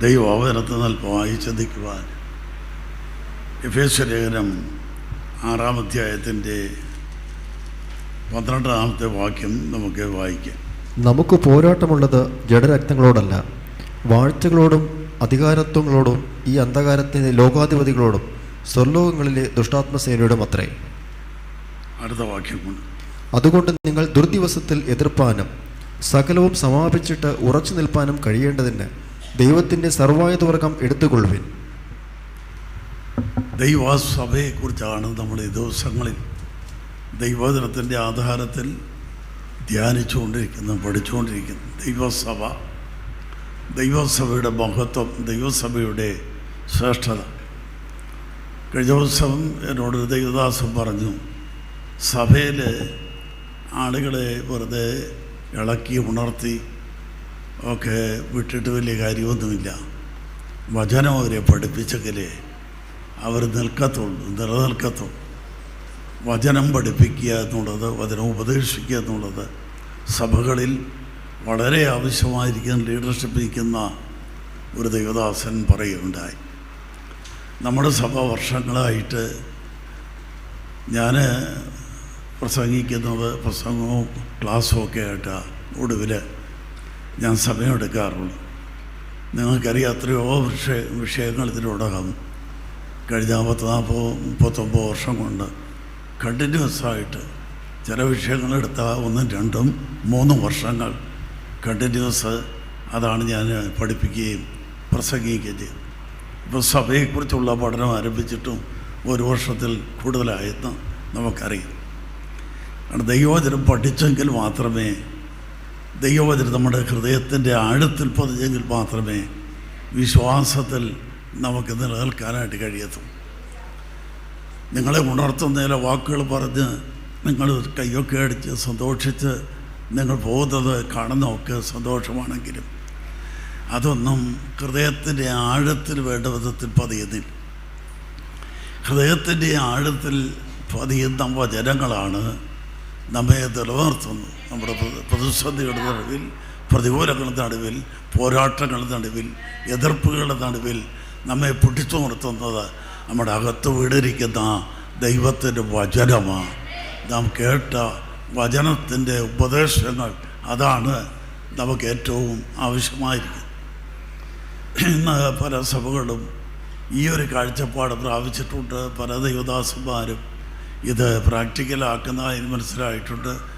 ദൈവോപനത്തിൽ അല്പമായി ചിന്തിക്കുവാൻ എഫേസ് ലേഖനം ആറാം അധ്യായത്തിന്റെ പന്ത്രണ്ടാമത്തെ വാക്യം നമുക്ക് വായിക്കാം. നമുക്ക് പോരാട്ടമുള്ളത് ജഡരക്തങ്ങളോടല്ല വാഴ്ചകളോടും അധികാരത്വങ്ങളോടും ഈ അന്ധകാരത്തിന്റെ ലോകാധിപതികളോടും സ്വർലോകങ്ങളിലെ ദുഷ്ടാത്മസേനയോടും അത്രേ. അടുത്ത വാക്യം കൊണ്ട്. അതുകൊണ്ട് നിങ്ങൾ ദുർദിവസത്തിൽ എതിർപ്പാനും സകലവും സമാപിച്ചിട്ട് ഉറച്ചു നിൽപ്പാനും കഴിയേണ്ടതിന് ദൈവത്തിന്റെ സർവായുധവർഗം എടുത്തുകൊള്ളുവിൻ. ദൈവസഭയെക്കുറിച്ചാണ് നമ്മൾ ഈ ദിവസങ്ങളിൽ ദൈവദിനത്തിന്റെ ആധാരത്തിൽ ധ്യാനിച്ചുകൊണ്ടിരിക്കുന്നത് പഠിച്ചുകൊണ്ടിരിക്കുന്നത് ദൈവസഭ. ദൈവസഭയുടെ മഹത്വം ദൈവസഭയുടെ ശ്രേഷ്ഠത. കഴിഞ്ഞ ദിവസം എന്നോട് ദൈവദാസം പറഞ്ഞു സഭയിൽ ആളുകളെ വെറുതെ ഇളക്കി ഉണർത്തി ഒക്കെ വിട്ടിട്ട് വലിയ കാര്യമൊന്നുമില്ല. വചനം അവരെ പഠിപ്പിച്ചെങ്കിലേ അവർ നിൽക്കത്തുള്ളൂ നിലനിൽക്കത്തുള്ളൂ. വചനം പഠിപ്പിക്കുക എന്നുള്ളത് വചനം ഉപദേശിക്കുക എന്നുള്ളത് സഭകളിൽ വളരെ ആവശ്യമായിരിക്കുന്ന ലീഡർഷിപ്പ് ഇരിക്കുന്ന ഒരു ദേവദാസൻ പറയുകയുണ്ടായി. നമ്മുടെ സഭ വർഷങ്ങളായിട്ട് ഞാൻ പ്രസംഗിക്കുന്നത് പ്രസംഗവും ക്ലാസ്സും ഒക്കെ ആയിട്ടാണ് ഒടുവിൽ ഞാൻ സമയമെടുക്കാറുള്ളൂ നിങ്ങൾക്കറിയാം എത്രയോ വിഷയ വിഷയങ്ങൾ ഇതിനോടകം. കഴിഞ്ഞ പത്ത് നാൽപ്പത് മുപ്പത്തൊമ്പത് വർഷം കൊണ്ട് കണ്ടിന്യൂസ് ആയിട്ട് ചില വിഷയങ്ങളെടുത്താൽ ഒന്നും രണ്ടും മൂന്നും വർഷങ്ങൾ കണ്ടിന്യൂസ് അതാണ് ഞാൻ പഠിപ്പിക്കുകയും പ്രസംഗിക്കുകയും ചെയ്തത്. ഇപ്പോൾ സഭയെക്കുറിച്ചുള്ള പഠനം ആരംഭിച്ചിട്ടും ഒരു വർഷത്തിൽ കൂടുതലായെന്ന് നമുക്കറിയാം. ദൈവവചനം പഠിച്ചെങ്കിൽ മാത്രമേ ദൈവവചനം നമ്മുടെ ഹൃദയത്തിന്റെ ആഴത്തിൽ പതിഞ്ഞെങ്കിൽ മാത്രമേ വിശ്വാസത്തിൽ നമുക്ക് നിലനിൽക്കാനായിട്ട് കഴിയത്തും. നിങ്ങളെ ഉണർത്തുന്ന ചില വാക്കുകൾ പറഞ്ഞ് നിങ്ങൾ കയ്യൊക്കെ അടിച്ച് സന്തോഷിച്ച് നിങ്ങൾ പോകുന്നത് കാണുന്നതൊക്കെ സന്തോഷമാണെങ്കിലും അതൊന്നും ഹൃദയത്തിന്റെ ആഴത്തിൽ വേണ്ട വിധത്തിൽ പതിയുന്നില്ല. ഹൃദയത്തിന്റെ ആഴത്തിൽ പതിയുന്ന വചനങ്ങളാണ് നമ്മെ നിലനിർത്തുന്നു. നമ്മുടെ പ്ര- പ്രതിസന്ധികളുടെ നടുവിൽ പ്രതികൂലങ്ങളുടെ നടുവിൽ പോരാട്ടങ്ങളുടെ നടുവിൽ എതിർപ്പുകളുടെ നടുവിൽ നമ്മെ പിടിച്ചു നിർത്തുന്നത് നമ്മുടെ അകത്ത് വീടിരിക്കുന്ന ദൈവത്തിന്റെ വചനമാണ്. നാം കേട്ട വചനത്തിന്റെ ഉപദേശങ്ങൾ അതാണ് നമുക്ക് ഏറ്റവും ആവശ്യമായിരിക്കുന്നത്. ഇന്ന് പല സഭകളും ഈ ഒരു കാഴ്ചപ്പാട് പ്രാപിച്ചിട്ടുണ്ട്. പല ദൈവദാസന്മാരും ഇത് പ്രാക്ടിക്കലാക്കുന്നതായി മനസ്സിലായിട്ടുണ്ട്.